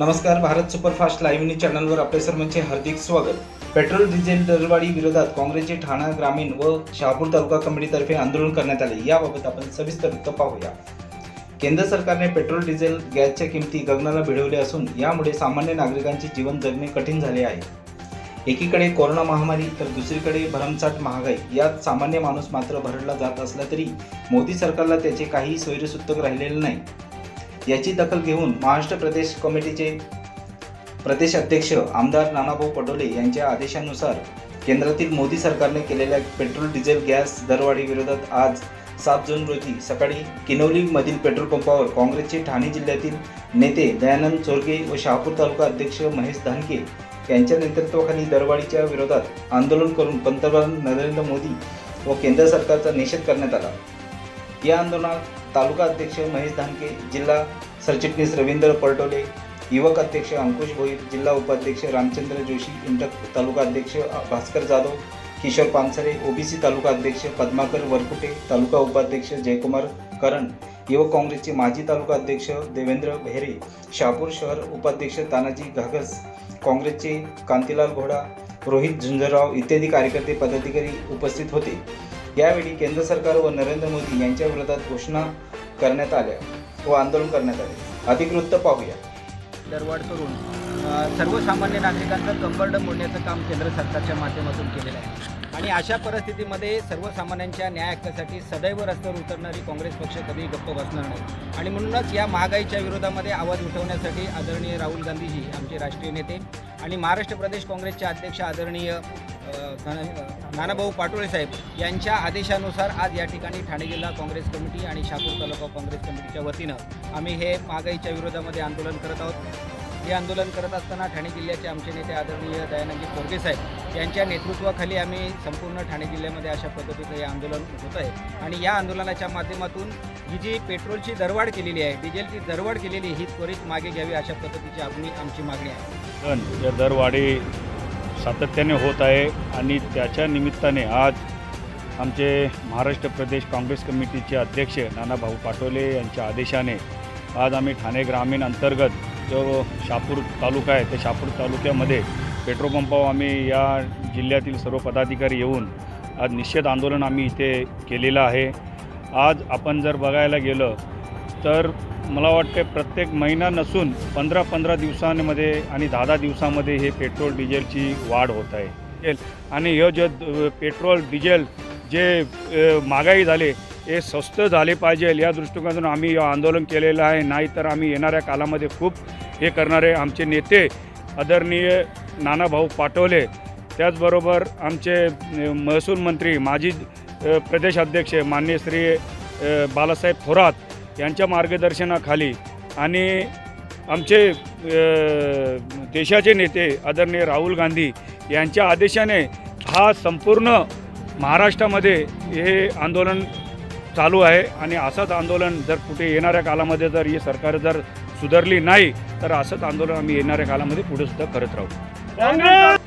नमस्कार Bharat superfast live news चॅनलवर आपले सर्वांचे हार्दिक स्वागत. पेट्रोल डिझेल दरवाढी विरोधात काँग्रेसचे ठाणा ग्रामीण व शहापूर तालुका कमिटीतर्फे आंदोलन करण्यात आले. याबाबत आपण सविस्तर वृत्त पाहूया. केंद्र सरकारने पेट्रोल डिझेल गॅसच्या किमती गगनाला भिडवल्या असून यामुळे सामान्य नागरिकांचे जीवन जगणे कठीण झाले आहे. एकीकडे कोरोना महामारी तर दुसरीकडे भरमसाठ महागाई. यात सामान्य माणूस मात्र भरडला जात असला तरी मोदी सरकारला त्याचे काही सोयीसुतक राहिलेले नाही. याची दखल घेऊन महाराष्ट्र प्रदेश कमिटीचे प्रदेश अध्यक्ष आमदार नानाभाऊ पटोले यांच्या आदेशानुसार केंद्रातील मोदी सरकारने केलेल्या पेट्रोल डिझेल गॅस दरवाढीविरोधात आज सात जून रोजी सकाळी किनवलीमधील पेट्रोल पंपावर काँग्रेसचे ठाणे जिल्ह्यातील नेते दयानंद चोरगे व शहापूर तालुका अध्यक्ष महेश धानके यांच्या नेतृत्वाखाली दरवाढीच्या विरोधात आंदोलन करून पंतप्रधान नरेंद्र मोदी व केंद्र सरकारचा निषेध करण्यात आला. या आंदोलनात तालुका अध्यक्ष महेश धानके जिल्हा सरचिटणीस रवींद्र पलटोले युवक अध्यक्ष अंकुश भोईर जिल्हा उपाध्यक्ष रामचंद्र जोशी इंटक तालुका अध्यक्ष भास्कर जाधव किशोर पानसरे ओबीसी तालुका अध्यक्ष पद्माकर वरकुटे तालुका उपाध्यक्ष जयकुमार करण युवक काँग्रेसचे माजी तालुका अध्यक्ष देवेंद्र बेहरे शहापूर शहर उपाध्यक्ष तानाजी घागस काँग्रेसचे कांतीलाल घोडा रोहित झुंजरराव इत्यादी कार्यकर्ते पदाधिकारी उपस्थित होते. यावेळी केंद्र सरकार व नरेंद्र मोदी यांच्या विरोधात घोषणा करण्यात आल्या व आंदोलन करण्यात आले. अधिक वृत्त पाहूया. दरवाढ करून सर्वसामान्य नागरिकांचं कंबरड मोडण्याचं काम केंद्र सरकारच्या माध्यमातून केलेलं आहे. आणि अशा परिस्थितीमध्ये सर्वसामान्यांच्या न्याय हक्कासाठी सदैव रस्त्यावर उतरणारी काँग्रेस पक्ष कधीही गप्प बसणार नाही. आणि म्हणूनच या महागाईच्या विरोधामध्ये आवाज उठवण्यासाठी आदरणीय राहुल गांधीजी आमचे राष्ट्रीय नेते आणि महाराष्ट्र प्रदेश काँग्रेसचे अध्यक्ष आदरणीय नानाभाऊ पाटोळे साहेब यांच्या आदेशानुसार आज या ठिकाणी ठाणे जिल्हा काँग्रेस कमिटी आणि शापूर तालुका काँग्रेस कमिटीच्या वतीनं आम्ही हे महागाईच्या विरोधामध्ये आंदोलन करत आहोत. हे आंदोलन करत असताना ठाणे जिल्ह्याचे आमचे नेते आदरणीय दयानंदजी कोरगे साहेब यांच्या नेतृत्वाखाली आम्ही संपूर्ण ठाणे जिल्ह्यामध्ये अशा पद्धतीचं हे आंदोलन होत आहे. आणि या आंदोलनाच्या माध्यमातून ही जी पेट्रोलची दरवाढ केलेली आहे डिझेलची दरवाढ केलेली ही त्वरित मागे घ्यावी अशा पद्धतीची आपली आमची मागणी आहे. पण या दरवाढी सातत्याने होत आहे आणि त्याच्या निमित्ताने आज आमचे महाराष्ट्र प्रदेश काँग्रेस कमिटीचे अध्यक्ष नानाभाऊ पाटोले यांच्या आदेशाने आज आम्ही ठाणे ग्रामीण अंतर्गत जो शापूर तालुका आहे त्या शापूर तालुक्यामध्ये पेट्रोल पंपावर आम्ही या जिल्ह्यातील सर्व पदाधिकारी येऊन आज निषेध आंदोलन आम्ही इथे केलेलं आहे. आज आपण जर बघायला गेलं तर मला वाटतं प्रत्येक महिना नसून पंधरा पंधरा दिवसांमध्ये आणि दहा दहा दिवसामध्ये हे पेट्रोल डिझेलची वाढ होत आहे. आणि हे जे पेट्रोल डिझेल जे महागाई झाले हे स्वस्त झाले पाहिजे या दृष्टिकोनातून आम्ही आंदोलन केलेलं आहे. नाहीतर आम्ही येणाऱ्या कालामध्ये खूप हे करणारे आमचे नेते आदरणीय नानाभाऊ पाटोले. त्याचबरोबर आमचे महसूल मंत्री माजी प्रदेशाध्यक्ष प्रदेश अध्यक्ष मान्य श्री बालासाहेब थोरात यांच्या मार्गदर्शनाखाली आणि आमचे देशाचे नेते आदरणीय राहुल गांधी यांच्या आदेशाने हा संपूर्ण महाराष्ट्रामध्ये हे आंदोलन चालू आहे आणि असंच आंदोलन जर कुठे येणाऱ्या कालामध्ये जर ही सरकार जर सुधारली नाही तर असंच आंदोलन आम्ही येणाऱ्या कालामध्ये पुढेसुद्धा करत राहू. 왕금